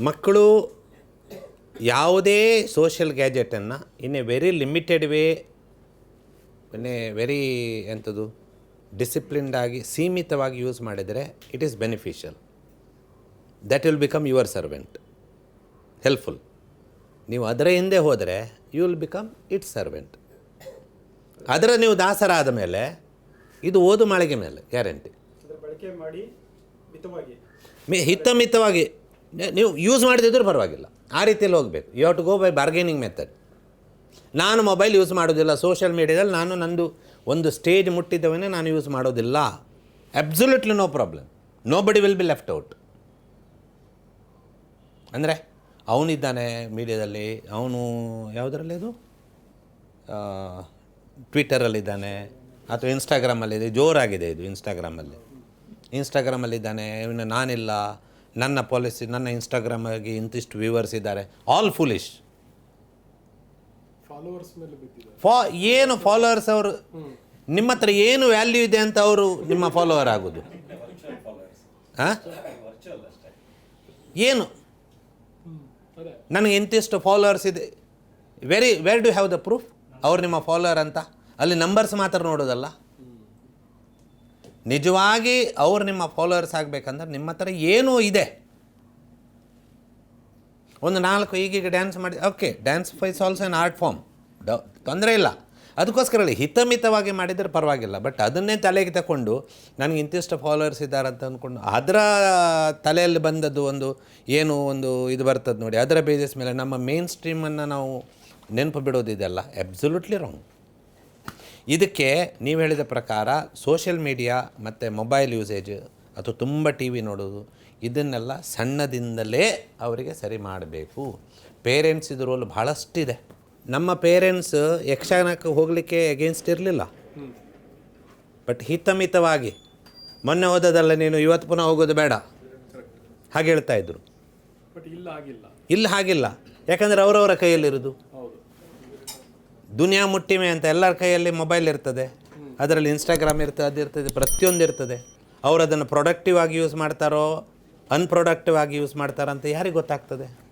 ಮಕ್ಕಳು ಯಾವುದೇ social ಗ್ಯಾಜೆಟನ್ನು in a very limited way in a very ಎಂಥದ್ದು ಡಿಸಿಪ್ಲಿನ್ಡ್ ಆಗಿ ಸೀಮಿತವಾಗಿ ಯೂಸ್ ಮಾಡಿದರೆ it is beneficial that will become your servant helpful ನೀವು ಅದರ ಹಿಂದೆ ಹೋದರೆ you will become it servant ಅದರ ನೀವು ದಾಸರಾದ ಮೇಲೆ ಇದು ಓದು ಮಾಳಿಗೆ ಮೇಲೆ ಗ್ಯಾರಂಟಿ ಮಾಡಿ ಹಿತಮಿತವಾಗಿ. ನೀವು ಯೂಸ್ ಮಾಡದಿದ್ದರೂ ಪರವಾಗಿಲ್ಲ. ಆ ರೀತಿಯಲ್ಲಿ ಹೋಗಬೇಕು. You have to go by bargaining method ನಾನು ಮೊಬೈಲ್ ಯೂಸ್ ಮಾಡೋದಿಲ್ಲ ಸೋಷಿಯಲ್ ಮೀಡಿಯಾದಲ್ಲಿ ನಾನು ನಂದು ಒಂದು ಸ್ಟೇಜ್ ಮುಟ್ಟಿದ್ದವನೇ ನಾನು ಯೂಸ್ ಮಾಡೋದಿಲ್ಲ absolutely no problem nobody will be left out ಅಂದರೆ, ಅವನಿದ್ದಾನೆ ಮೀಡಿಯಾದಲ್ಲಿ ಅವನು ಯಾವುದರಲ್ಲಿ ಅದು? ಟ್ವಿಟರಲ್ಲಿದ್ದಾನೆ ಅಥವಾ ಇನ್ಸ್ಟಾಗ್ರಾಮಲ್ಲಿದೆ ಜೋರಾಗಿದೆ ಇದು ಇನ್ಸ್ಟಾಗ್ರಾಮಲ್ಲಿ ಇನ್ಸ್ಟಾಗ್ರಾಮಲ್ಲಿದ್ದಾನೆ ಇವನು ನಾನಿಲ್ಲ. ನನ್ನ ಪಾಲಿಸಿ ನನ್ನ ಇನ್ಸ್ಟಾಗ್ರಾಮಿಗೆ ಇಂತಿಷ್ಟು ವ್ಯೂವರ್ಸ್ ಇದ್ದಾರೆ. ಆಲ್ ಫುಲಿಶ್ ಫಾ ಏನು ಫಾಲೋವರ್ಸ್ ಅವರು? ನಿಮ್ಮ ಹತ್ರ ಏನು ವ್ಯಾಲ್ಯೂ ಇದೆ ಅಂತ ಅವರು ನಿಮ್ಮ ಫಾಲೋವರ್ ಆಗೋದು? ಹಾಂ? ಏನು? ನನಗೆ ಇಂತಿಷ್ಟು ಫಾಲೋವರ್ಸ್ ಇದೆ. Very where do have the proof ಅವ್ರು ನಿಮ್ಮ ಫಾಲೋವರ್ ಅಂತ? ಅಲ್ಲಿ ನಂಬರ್ಸ್ ಮಾತ್ರ ನೋಡೋದಲ್ಲ? ನಿಜವಾಗಿ ಅವರು ನಿಮ್ಮ ಫಾಲೋವರ್ಸ್ ಆಗಬೇಕಂದ್ರೆ ನಿಮ್ಮ ಹತ್ರ ಏನೂ ಇದೆ. ಒಂದು ನಾಲ್ಕು ಈಗೀಗ ಡ್ಯಾನ್ಸ್ ಮಾಡಿ ಓಕೆ ಡ್ಯಾನ್ಸ್ ಫೈಸ್ ಆಲ್ಸೋ ಆನ್ ಆರ್ಟ್ ಫಾರ್ಮ್ ಡ, ತೊಂದರೆ ಇಲ್ಲ. ಅದಕ್ಕೋಸ್ಕರ ಹೇಳಿ, ಹಿತಮಿತವಾಗಿ ಮಾಡಿದರೆ ಪರವಾಗಿಲ್ಲ. ಬಟ್ ಅದನ್ನೇ ತಲೆಗೆ ತಗೊಂಡು ನನಗೆ ಇಂತಿಷ್ಟು ಫಾಲೋವರ್ಸ್ ಇದ್ದಾರೆ ಅಂತ ಅಂದ್ಕೊಂಡು ಅದರ ತಲೆಯಲ್ಲಿ ಬಂದದ್ದು ಒಂದು ಏನು ಒಂದು ಇದು ಬರ್ತದೆ ನೋಡಿ. ಅದರ ಬೇಸಿಸ್ ಮೇಲೆ ನಮ್ಮ ಮೇನ್ ಸ್ಟ್ರೀಮನ್ನು ನಾವು ನೆನಪು ಬಿಡೋದಿದೆಲ್ಲ ಅಬ್ಸಲ್ಯೂಟ್ಲಿ ರಾಂಗ್ ಇದಕ್ಕೆ ನೀವು ಹೇಳಿದ ಪ್ರಕಾರ ಸೋಷಿಯಲ್ ಮೀಡಿಯಾ ಮತ್ತು ಮೊಬೈಲ್ ಯೂಸೇಜ್ ಅಥವಾ ತುಂಬ ಟಿ ವಿ ನೋಡೋದು ಇದನ್ನೆಲ್ಲ ಸಣ್ಣದಿಂದಲೇ ಅವರಿಗೆ ಸರಿ ಮಾಡಬೇಕು. ಪೇರೆಂಟ್ಸ್ ಇದು ರೋಲ್ ಭಾಳಷ್ಟಿದೆ ನಮ್ಮ ಪೇರೆಂಟ್ಸ್ ಯಕ್ಷಗಾನಕ್ಕೆ ಹೋಗಲಿಕ್ಕೆ ಎಗೇನ್ಸ್ಟ್ ಇರಲಿಲ್ಲ. ಬಟ್ ಹಿತಮಿತವಾಗಿ ಮೊನ್ನೆ ಓದೋದಲ್ಲ ನೀನು ಇವತ್ತು ಪುನಃ ಹೋಗೋದು ಬೇಡ. ಹಾಗೆ ಹೇಳ್ತಾ ಇದ್ರು. ಇಲ್ಲ ಹಾಗಿಲ್ಲ. ಯಾಕಂದರೆ ಅವರವರ ಕೈಯಲ್ಲಿರೋದು. ದುನಿಯಾ ಮುಟ್ಟಿಮೆ ಅಂತ ಎಲ್ಲರ ಕೈಯಲ್ಲಿ ಮೊಬೈಲ್ ಇರ್ತದೆ. ಅದರಲ್ಲಿ ಇನ್ಸ್ಟಾಗ್ರಾಮ್ ಇರ್ತದೆ ಅದಿರ್ತದೆ ಪ್ರತಿಯೊಂದು ಇರ್ತದೆ. ಅವ್ರು ಅದನ್ನು ಪ್ರೊಡಕ್ಟಿವ್ ಆಗಿ ಯೂಸ್ ಮಾಡ್ತಾರೋ ಅನ್ಪ್ರೊಡಕ್ಟಿವ್ ಆಗಿ ಯೂಸ್ ಮಾಡ್ತಾರೋ ಅಂತ ಯಾರಿಗೆ ಗೊತ್ತಾಗ್ತದೆ?